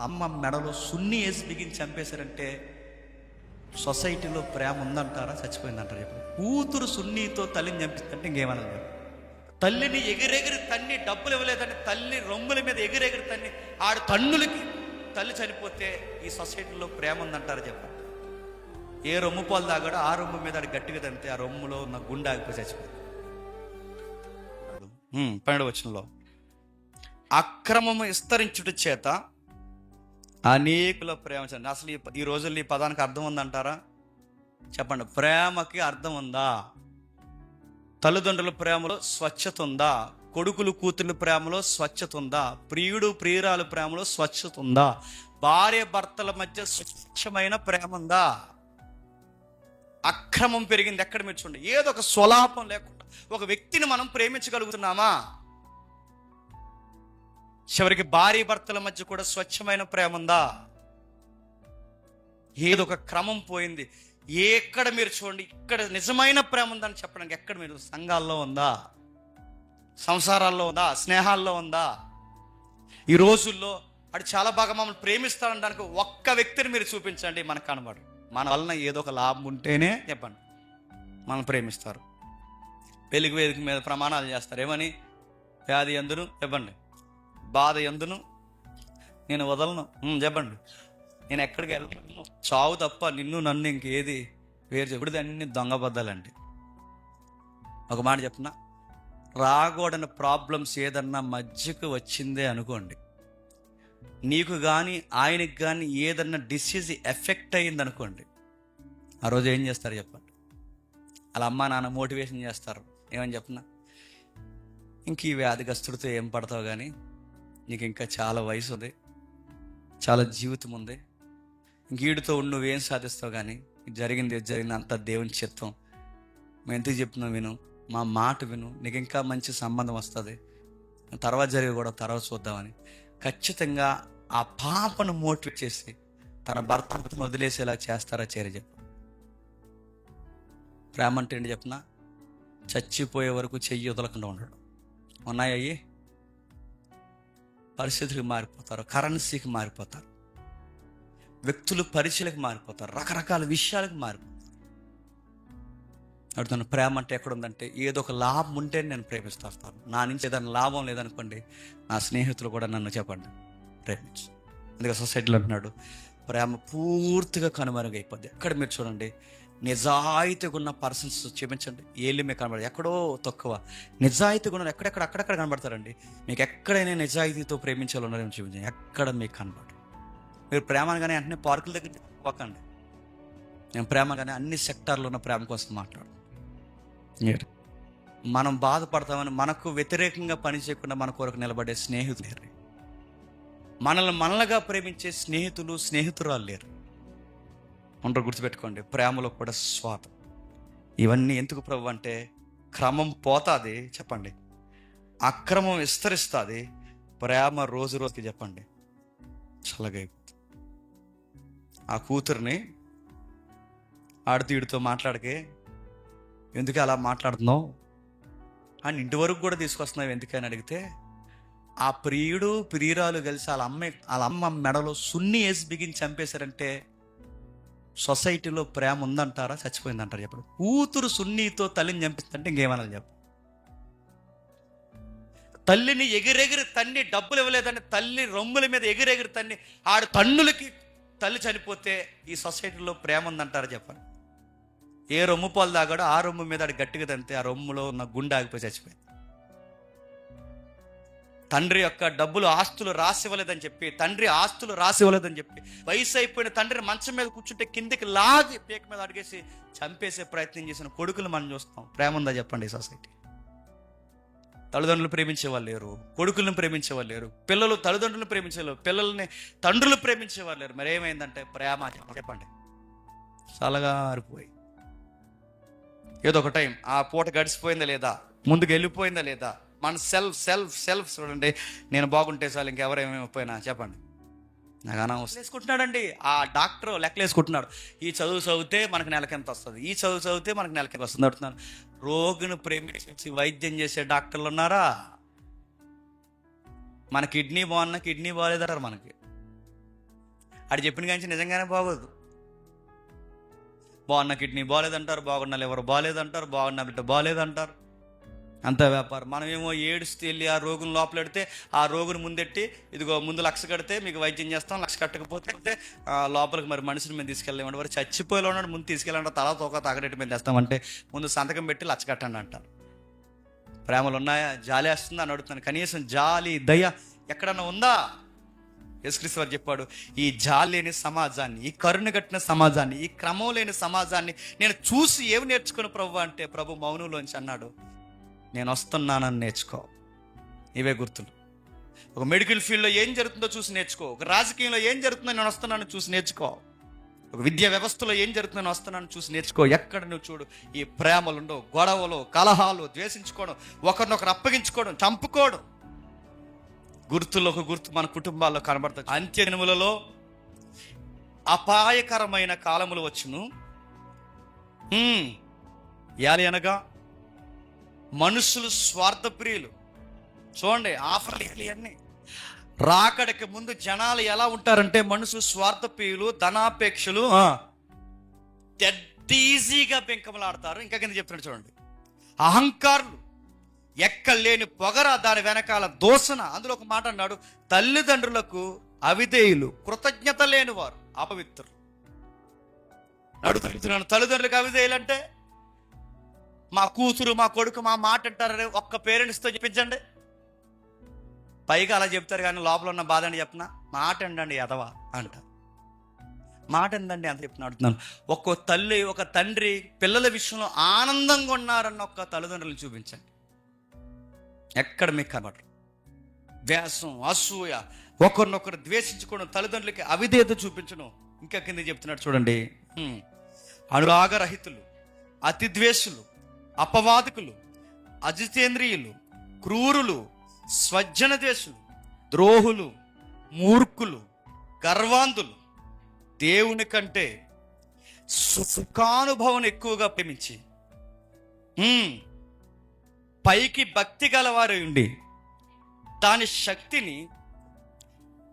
అమ్మ మెడలో సున్ని వేసి బిగించి చంపేశారంటే సొసైటీలో ప్రేమ ఉందంటారా? చచ్చిపోయిందంటారు ఇప్పుడు? కూతురు సున్నీతో తల్లిని చంపిస్తుంటే ఇంకేమన్నా తల్లిని ఎగిరెగిరి తన్ని డబ్బులు ఇవ్వలేదని తల్లి రొమ్ముల మీద ఎగిరెగిరి తన్ని ఆడు తన్నులకి తల్లి చనిపోతే ఈ సొసైటీలో ప్రేమ ఉందంటారా చెప్పు. ఏ రొమ్ము పాలు తాగాడో ఆ రొమ్ము మీద ఆడు గట్టిగా తంతే ఆ రొమ్ములో ఉన్న గుండె ఆగిపోయి చచ్చిపోయింది పన్నెండు వచనంలో. అక్రమము విస్తరించుట చేత అనేకుల ప్రేమ అసలు ఈ ఈ రోజుల్లో ఈ పదానికి అర్థం ఉందంటారా? చెప్పండి. ప్రేమకి అర్థం ఉందా? తల్లిదండ్రుల ప్రేమలో స్వచ్ఛత ఉందా? కొడుకులు కూతుర్ల ప్రేమలో స్వచ్ఛత ఉందా? ప్రియుడు ప్రియురాలు ప్రేమలో స్వచ్ఛత ఉందా? భార్య భర్తల మధ్య స్వచ్ఛమైన ప్రేమ ఉందా? అక్రమం పెరిగింది. ఎక్కడ మీరు చూడండి. ఏదో ఒక స్వలాపం లేకుండా ఒక వ్యక్తిని మనం ప్రేమించగలుగుతున్నామా? చివరికి భార్య భర్తల మధ్య కూడా స్వచ్ఛమైన ప్రేమ ఉందా? ఏదో ఒక క్రమం పోయింది. ఎక్కడ మీరు చూడండి ఇక్కడ నిజమైన ప్రేమ ఉందని చెప్పడానికి ఎక్కడ మీరు సంఘాల్లో ఉందా? సంసారాల్లో ఉందా? స్నేహాల్లో ఉందా? ఈ రోజుల్లో అది చాలా బాగా మమ్మల్ని ప్రేమిస్తాడనడానికి ఒక్క వ్యక్తిని మీరు చూపించండి మనకు కనబడు మన వలన ఏదో ఒక లాభం ఉంటేనే చెప్పండి. మనం ప్రేమిస్తారు. పెళ్ళికి వేదిక మీద ప్రమాణాలు చేస్తారు. ఏమని? వ్యాధి అందరూ చెప్పండి. బాధ ఎందును? నేను వదలను. చెప్పండి. నేను ఎక్కడికి వెళ్ళను? చావు తప్ప నిన్ను నన్ను ఇంకేది వేరు చెప్పుడు అన్ని దొంగబద్దాలండి ఒక మాట చెప్పిన రాకూడని ప్రాబ్లమ్స్ ఏదన్నా మధ్యకు వచ్చిందే అనుకోండి. నీకు కానీ ఆయనకి కానీ ఏదన్నా డిసీజ్ ఎఫెక్ట్ అయ్యింది అనుకోండి ఆ రోజు ఏం చేస్తారు చెప్పండి. అలా అమ్మ నాన్న మోటివేషన్ చేస్తారు. ఏమని చెప్పిన ఇంక ఈ వ్యాధిగ్రస్తుడితో ఏం పడతావు కానీ నీకు ఇంకా చాలా వయసు ఉంది చాలా జీవితం ఉంది గీడుతో నువ్వేం సాధిస్తావు కానీ జరిగింది జరిగింది అంత దేవుని చిత్తం. మేము ఎందుకు చెప్తున్నాం విను? మా మాట విను. నీకు ఇంకా మంచి సంబంధం వస్తుంది. తర్వాత జరిగి కూడా తర్వాత చూద్దామని. ఖచ్చితంగా ఆ పాపను మోటివేట్ చేసి తన భర్త వదిలేసేలా చేస్తారా చేరి చెప్పు. ప్రేమ అంటే ఏంటి చెప్పిన? చచ్చిపోయే వరకు చెయ్యి వదలకుండా ఉండడం. ఉన్నాయయ్యి పరిస్థితులకు మారిపోతారు కరెన్సీకి మారిపోతారు వ్యక్తులు పరిచయలకు మారిపోతారు రకరకాల విషయాలకు మారిపోతారు. అడుగుతాను ప్రేమ అంటే ఎక్కడ ఉందంటే ఏదో ఒక లాభం ఉంటే నేను ప్రేమిస్తాను నా నుంచి ఏదైనా లాభం లేదనుకోండి నా స్నేహితులు కూడా నన్ను చెప్పండి ప్రేమించు. అందుకే సొసైటీలో అంటున్నాడు ప్రేమ పూర్తిగా కనుమరుగైపోద్ది. ఎక్కడ మీరు చూడండి నిజాయితీగా ఉన్న పర్సన్స్ చూపించండి ఏళ్ళు మీకు కనబడదు ఎక్కడో తక్కువ. నిజాయితీగా ఉన్న ఎక్కడెక్కడ అక్కడెక్కడ కనబడతారండి? మీకు ఎక్కడైనా నిజాయితీతో ప్రేమించాలో ఉన్నారేమో చూపించండి ఎక్కడ మీకు కనబడు మీరు ప్రేమగానే వెంటనే పార్కుల దగ్గర పోకండి నేను ప్రేమగానే అన్ని సెక్టార్లో ఉన్న ప్రేమ కోసం మాట్లాడు మనం బాధపడతామని మనకు వ్యతిరేకంగా పని చేయకుండా మన కొరకు నిలబడే స్నేహితులు లేరు. మనల్ని మనలుగా ప్రేమించే స్నేహితులు స్నేహితురాలు లేరు. ఉండరు గుర్తుపెట్టుకోండి. ప్రేమలో కూడా స్వాత ఇవన్నీ ఎందుకు ప్రభు అంటే క్రమం పోతాది చెప్పండి. అక్రమం విస్తరిస్తుంది. ప్రేమ రోజు రోజుకి చెప్పండి. చల్లగా ఆ కూతుర్ని ఆడతీయుడితో మాట్లాడకే ఎందుకు అలా మాట్లాడుతున్నావు? అని ఇంటి వరకు కూడా తీసుకొస్తున్నావు ఎందుకని అడిగితే ఆ ప్రియుడు ప్రియురాలు కలిసి వాళ్ళ అమ్మ వాళ్ళ అమ్మ మెడలో సున్ని వేసి బిగించి చంపేశారంటే సొసైటీలో ప్రేమ ఉందంటారా? చచ్చిపోయిందంటారు చెప్పడు. కూతురు సున్నితో తల్లిని చంపిస్తుంటే ఇంకేమన్నా చెప్పు. తల్లిని ఎగిరెగిరి తన్ని డబ్బులు ఇవ్వలేదని తల్లి రొమ్ముల మీద ఎగిరెగిరి తన్ని ఆడు తన్నులకి తల్లి చనిపోతే ఈ సొసైటీలో ప్రేమ ఉందంటారా చెప్పండి. ఏ రొమ్ము పాలు తాగాడో ఆ రొమ్ము మీద ఆడు గట్టిగా తంతే ఆ రొమ్ములో ఉన్న గుండె ఆగిపోయి చచ్చిపోయింది. తండ్రి యొక్క డబ్బులు ఆస్తులు రాసివ్వలేదని చెప్పి తండ్రి ఆస్తులు రాసివ్వలేదని చెప్పి వయసు అయిపోయిన తండ్రి మంచం మీద కూర్చుంటే కిందికి లాగి పీక మీద అడిగేసి చంపేసే ప్రయత్నం చేసిన కొడుకులు మనం చూస్తాం. ప్రేమ ఉందా చెప్పండి సొసైటీ? తల్లిదండ్రులు ప్రేమించేవాళ్ళు లేరు కొడుకులను ప్రేమించేవాళ్ళు లేరు పిల్లలు తల్లిదండ్రులను ప్రేమించేవారు పిల్లల్ని తండ్రులు ప్రేమించేవాళ్ళు లేరు. మరి ఏమైందంటే ప్రేమ చెప్పండి సలగారిపోయి ఏదో ఒక టైం ఆ పూట గడిచిపోయిందా లేదా? ముందుకు వెళ్ళిపోయిందా లేదా? మన సెల్ఫ్ సెల్ఫ్ సెల్ఫ్ చూడండి. నేను బాగుంటే చాలు ఇంకెవరేమేమి పోయినా చెప్పండి. నాకు అనవసరం. వేసుకుంటున్నాడండి ఆ డాక్టర్ లెక్కలేసుకుంటున్నాడు ఈ చదువు చదివితే మనకు నెలకెంత వస్తుంది? ఈ చదువు చదివితే మనకు నెలకెంత వస్తుంది అడుగుతున్నాను రోగిని ప్రేమించి వైద్యం చేసే డాక్టర్లు ఉన్నారా? మన కిడ్నీ బాగున్నా కిడ్నీ బాగాలేదంటారు మనకి. అది చెప్పిన కానీ నిజంగానే బాగోదు. బాగున్న కిడ్నీ బాగాలేదంటారు బాగున్న లివర్ బాగాలేదంటారు బాగున్న బిడ్డ బాగాలేదంటారు. అంత వ్యాపారం. మనమేమో ఏడుస్తూ వెళ్ళి ఆ రోగుని లోపలెడితే ఆ రోగుని ముందెట్టి ఇదిగో ముందు లక్ష కడితే మీకు వైద్యం చేస్తాం లక్ష కట్టకపోతే లోపలికి మరి మనిషిని మేము తీసుకెళ్ళామంటే వారు చచ్చిపోయేలా ఉన్నాడు ముందు తీసుకెళ్ళండి తల తోక తాగడేటి మేము తెస్తామంటే ముందు సంతకం పెట్టి లక్ష కట్టండి అంటారు. ప్రేమలు ఉన్నాయా? జాలి వేస్తుందా అని అడుగుతాను కనీసం జాలి దయ ఎక్కడన్నా ఉందా? యేసుక్రీస్తు వారు చెప్పాడు ఈ జాలి లేని సమాజాన్ని ఈ కరుణ కట్టిన సమాజాన్ని ఈ క్రమం లేని సమాజాన్ని నేను చూసి ఏమి నేర్చుకుని ప్రభు అంటే ప్రభు మౌనంలోంచి అన్నాడు. నేను వస్తున్నానని నేర్చుకో. ఇవే గుర్తులు. ఒక మెడికల్ ఫీల్డ్లో ఏం జరుగుతుందో చూసి నేర్చుకో. ఒక రాజకీయంలో ఏం జరుగుతుందో నేను వస్తున్నానని చూసి నేర్చుకో. ఒక విద్యా వ్యవస్థలో ఏం జరుగుతుందో నేను వస్తున్నానని చూసి నేర్చుకో. ఎక్కడ నువ్వు చూడు ఈ ప్రేమలుండో గొడవలు కలహాలు ద్వేషించుకోవడం ఒకరినొకరు అప్పగించుకోవడం చంపుకోవడం. గుర్తులో ఒక గుర్తు మన కుటుంబాల్లో కనబడుతుంది. అంత్య దినములలో అపాయకరమైన కాలములు వచ్చును. యాలి అనగా మనుషులు స్వార్థప్రియులు చూడండి ఆఫర్లు ఇవన్నీ రాకడికి ముందు జనాలు ఎలా ఉంటారంటే మనుషులు స్వార్థప్రియులు ధనాపేక్షలు డెడ్ ఈజీగా పెంకమలాడతారు ఇంకా కింద చెప్తున్నాడు చూడండి అహంకారులు ఎక్కలేని పొగర దాని వెనకాల దోషణ అందులో ఒక మాట అన్నాడు తల్లిదండ్రులకు అవిధేయులు కృతజ్ఞత లేని వారు అపవిత్రులు అడుగుతున్నాను తల్లిదండ్రులకు అవిధేయులు అంటే మా కూతురు మా కొడుకు మా మాట అంటారని ఒక్క పేరెంట్స్తో చెప్పించండి. పైగా అలా చెప్తారు కానీ లోపల ఉన్న బాధ అని చెప్పిన? మాట అండండి ఎదవా అంట. మాట ఏందండి అంత చెప్పిన అడుగుతున్నాను. ఒక్కో తల్లి ఒక తండ్రి పిల్లల విషయంలో ఆనందంగా ఉన్నారన్న ఒక్క తల్లిదండ్రులు చూపించండి. ఎక్కడ మీకు కనబడరు. వ్యాసం అసూయ ఒకరినొకరు ద్వేషించుకోవడం తల్లిదండ్రులకి అవిధేయత చూపించడం. ఇంకా కింద చెప్తున్నాడు చూడండి. అనురాగరహితులు అతి ద్వేషులు అపవాదకులు అజితేంద్రియులు క్రూరులు స్వజ్జన దేశులు ద్రోహులు మూర్ఖులు గర్వాంధులు దేవుని కంటే సుఖానుభవం ఎక్కువగా ప్రేమించి పైకి భక్తి గలవారు ఉండి దాని శక్తిని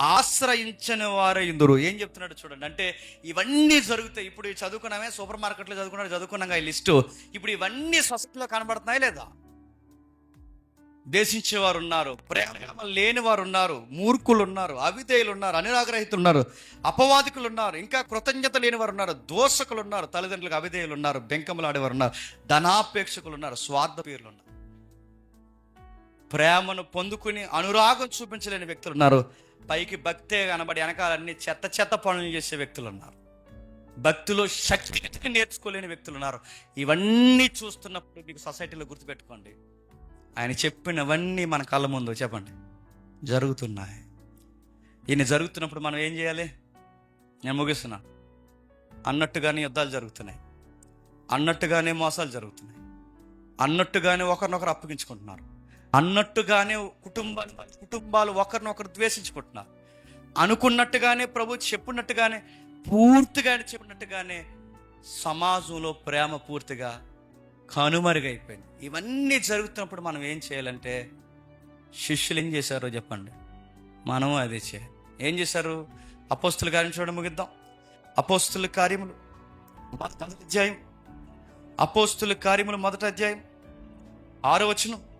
ఆశ్రయించని వారే ఇందురు. ఏం చెప్తున్నాడు చూడండి. అంటే ఇవన్నీ జరుగుతాయి. ఇప్పుడు చదువుకున్నామే సూపర్ మార్కెట్లో చదువుకున్నాడు చదువుకున్నాం ఈ లిస్టు. ఇప్పుడు ఇవన్నీ స్వస్థలో కనబడుతున్నాయి లేదా? దేశించేవారు ఉన్నారు ప్రేమ లేని వారు ఉన్నారు మూర్ఖులు ఉన్నారు అవిధేయులు ఉన్నారు అనురాగ్రహితులు ఉన్నారు అపవాదికులు ఉన్నారు ఇంకా కృతజ్ఞత లేని వారు ఉన్నారు దోషకులు ఉన్నారు తల్లిదండ్రులకు అవిధేయులు ఉన్నారు బెంకములాడేవారు ఉన్నారు ధనాపేక్షకులు ఉన్నారు స్వార్థ పేర్లు ఉన్నారు ప్రేమను పొందుకుని అనురాగం చూపించలేని వ్యక్తులు ఉన్నారు పైకి భక్తే కనబడి వెనకాలన్నీ చెత్త చెత్త పనులు చేసే వ్యక్తులు ఉన్నారు భక్తిలో శక్తి నేర్చుకోలేని వ్యక్తులు ఉన్నారు ఇవన్నీ చూస్తున్నప్పుడు మీకు సొసైటీలో గుర్తుపెట్టుకోండి. ఆయన చెప్పినవన్నీ మన కళ్ళ ముందు చెప్పండి. జరుగుతున్నాయి. ఈయన జరుగుతున్నప్పుడు మనం ఏం చేయాలి? నేను ముగిస్తున్నా. అన్నట్టుగానే యుద్ధాలు జరుగుతున్నాయి. అన్నట్టుగానే మోసాలు జరుగుతున్నాయి. అన్నట్టుగానే ఒకరినొకరు అప్పగించుకుంటున్నారు. అన్నట్టుగానే కుటుంబ కుటుంబాలు ఒకరినొకరు ద్వేషించుకుంటున్నారు అనుకున్నట్టుగానే ప్రభు చెప్పినట్టుగానే పూర్తిగా ఆయన చెప్పినట్టుగానే సమాజంలో ప్రేమ పూర్తిగా కనుమరుగైపోయింది. ఇవన్నీ జరుగుతున్నప్పుడు మనం ఏం చేయాలంటే శిష్యులు ఏం చేశారో చెప్పండి. మనం అదే చేయాలి. ఏం చేశారు? అపోస్తుల కార్యం చూడడం ముగిద్దాం. అపోస్తుల కార్యములు మొదటి అధ్యాయం. అపోస్తుల కార్యములు మొదటి అధ్యాయం. ఆరో వచనం.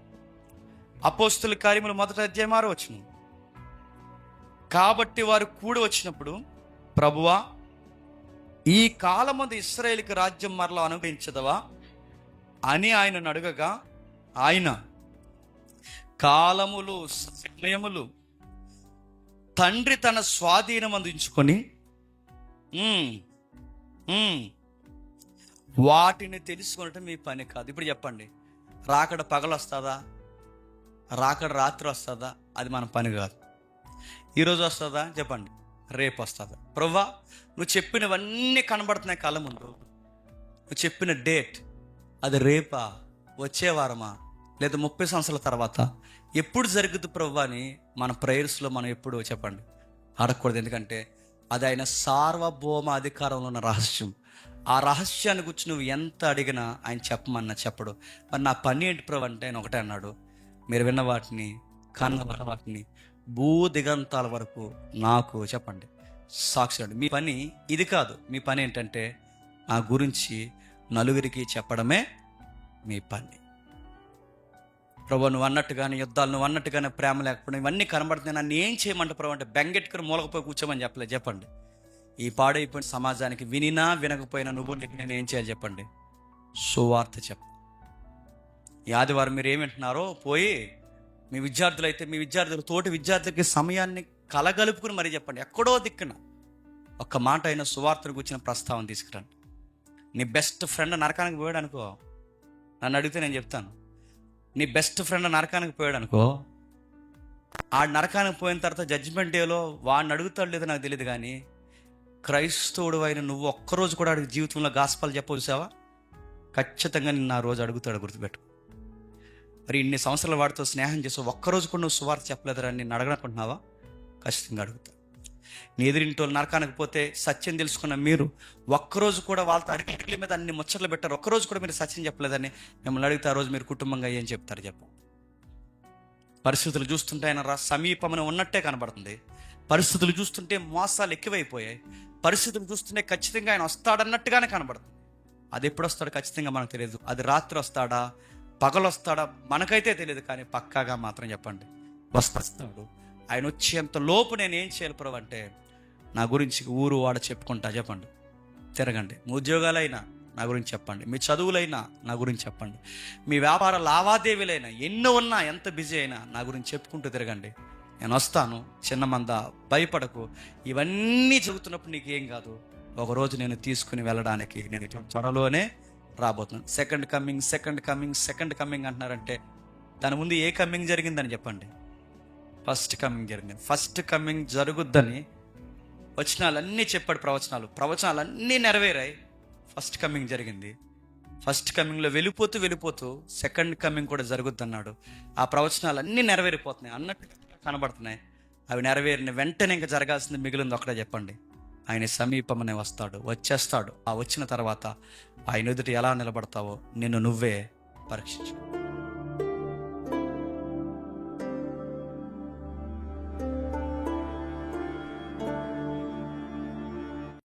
అపోస్తుల కార్యములు మొదటి అధ్యాయం ఆరో వచ్చిన కాబట్టి వారు కూడి వచ్చినప్పుడు ప్రభువా ఈ కాలమందు ఇస్రాయేల్కి రాజ్యం మరలా అనుభవించదవా అని ఆయనను అడగగా ఆయన కాలములు సమయములు తండ్రి తన స్వాధీనం అందించుకొని వాటిని తెలుసుకునటం మీ పని కాదు. ఇప్పుడు చెప్పండి రాకడ పగలొస్తుందా? రాకడ రాత్రి వస్తుందా? అది మన పని కాదు. ఈరోజు వస్తుందా? చెప్పండి. రేపు వస్తుందా? ప్రవ్వా నువ్వు చెప్పినవన్నీ కనబడుతున్నాయి కళ్ళ ముందు. నువ్వు చెప్పిన డేట్ అది రేపా? వచ్చే వారమా? లేదా ముప్పై సంవత్సరాల తర్వాత? ఎప్పుడు జరుగుతుంది ప్రవ్వా అని మన ప్రేయర్స్లో మనం ఎప్పుడు చెప్పండి. అడగకూడదు ఎందుకంటే అది ఆయన సార్వభౌమ అధికారంలో ఉన్న రహస్యం. ఆ రహస్యాన్ని గురించి నువ్వు ఎంత అడిగినా ఆయన చెప్పమన్నా చెప్పడు. మరి నా పని ఏంటి ప్రభు అంటే ఆయన ఒకటే అన్నాడు. మీరు విన్న వాటిని కన్న వాటిని భూ దిగంతాల వరకు నాకు చెప్పండి. సాక్షి మీ పని ఇది కాదు. మీ పని ఏంటంటే నా గురించి నలుగురికి చెప్పడమే మీ పని. ప్రభు నువ్వు అన్నట్టుగానే యుద్ధాలు నువ్వు అన్నట్టుగానే ప్రేమ లేకపోవడం ఇవన్నీ కనబడుతున్నాయి. నన్ను ఏం చేయమంటే ప్రభు అంటే బెంగెట్టుకుని మూలకపోయి కూర్చోమని చెప్పలేదు చెప్పండి. ఈ పాడైపోయిన సమాజానికి వినినా వినకపోయినా నువ్వు నేను ఏం చేయాలి చెప్పండి? సువార్త చెప్పండి ఈ ఆదివారం మీరు ఏమింటున్నారో పోయి మీ విద్యార్థులు అయితే మీ విద్యార్థులు తోటి విద్యార్థులకి సమయాన్ని కలగలుపుకుని మరీ చెప్పండి. ఎక్కడో దిక్కున ఒక్క మాట అయిన సువార్తను కూర్చిన ప్రస్తావన తీసుకురండి. నీ బెస్ట్ ఫ్రెండ్ నరకానికి పోయాడు అనుకో నన్ను అడిగితే నేను చెప్తాను. నీ బెస్ట్ ఫ్రెండ్ నరకానికి పోయాడు అనుకో ఆ నరకానికి పోయిన తర్వాత జడ్జిమెంట్ డేలో వాడిని అడుగుతాడు లేదో నాకు తెలియదు కానీ క్రైస్తవుడు అయిన నువ్వు ఒక్కరోజు కూడా అడిగి జీవితంలో గాస్పాలు చెప్పవచ్చావా ఖచ్చితంగా నిన్ను ఆ రోజు అడుగుతాడు గుర్తుపెట్టు మరి ఇన్ని సంవత్సరాల వాడితో స్నేహం చేసి ఒక్కరోజు కూడా నువ్వు సువార్త చెప్పలేదురా నేను అడగనుకుంటున్నావా ఖచ్చితంగా అడుగుతా. నీ ఎదురింటో నరకానికి పోతే సత్యం తెలుసుకున్న మీరు ఒక్కరోజు కూడా వాళ్ళతో అడిగిట్ల మీద అన్ని ముచ్చట్లు పెట్టారు. ఒక్కరోజు కూడా మీరు సత్యం చెప్పలేదని మిమ్మల్ని అడిగితే ఆ రోజు మీరు కుటుంబంగా ఏం చెప్తారు చెప్పు. పరిస్థితులు చూస్తుంటే ఆయన రా సమీపమని ఉన్నట్టే కనబడుతుంది. పరిస్థితులు చూస్తుంటే మోసాలు ఎక్కువైపోయాయి. పరిస్థితులు చూస్తుంటే ఖచ్చితంగా ఆయన వస్తాడన్నట్టుగానే కనబడుతుంది. అది ఎప్పుడు వస్తాడో ఖచ్చితంగా మనకు తెలియదు. అది రాత్రి వస్తాడా? పగలొస్తాడా? మనకైతే తెలియదు కానీ పక్కాగా మాత్రం చెప్పండి. వస్తాడు. ఆయన వచ్చేంత లోపు నేను ఏం చేయాలి ప్రభు అంటే నా గురించి ఊరు వాడ చెప్పుకుంటా చెప్పండి. తిరగండి. మీ ఉద్యోగాలైనా నా గురించి చెప్పండి. మీ చదువులైనా నా గురించి చెప్పండి. మీ వ్యాపార లావాదేవీలైనా ఎన్నో ఉన్నా ఎంత బిజీ అయినా నా గురించి చెప్పుకుంటూ తిరగండి. నేను వస్తాను. చిన్న మంద భయపడకు. ఇవన్నీ చెబుతున్నప్పుడు నీకేం కాదు. ఒకరోజు నేను తీసుకుని వెళ్ళడానికి నేను త్వరలోనే రాబోతున్నాడు. Second coming second coming second coming అంటున్నారంటే దాని ముందు ఏ కమింగ్ జరిగిందని చెప్పండి. ఫస్ట్ కమింగ్ జరిగింది. ఫస్ట్ కమింగ్ జరుగుద్దని వచనాలన్నీ చెప్పాడు ప్రవచనాలు. ప్రవచనాలన్నీ నెరవేరాయి. ఫస్ట్ కమింగ్ జరిగింది. ఫస్ట్ కమింగ్లో వెళ్ళిపోతూ వెళ్ళిపోతూ సెకండ్ కమింగ్ కూడా జరుగుద్దన్నాడు. ఆ ప్రవచనాలు అన్నీ నెరవేరిపోతున్నాయి. అన్నట్టు కనబడుతున్నాయి. అవి నెరవేరిన వెంటనే ఇంకా జరగాల్సింది మిగిలింది ఒకటే చెప్పండి. ఆయన సమీపమనే వస్తాడు వచ్చేస్తాడు. ఆ వచ్చిన తర్వాత ఆయన ఎదుటి ఎలా నిలబడతావో నిన్ను నువ్వే పరీక్షించు.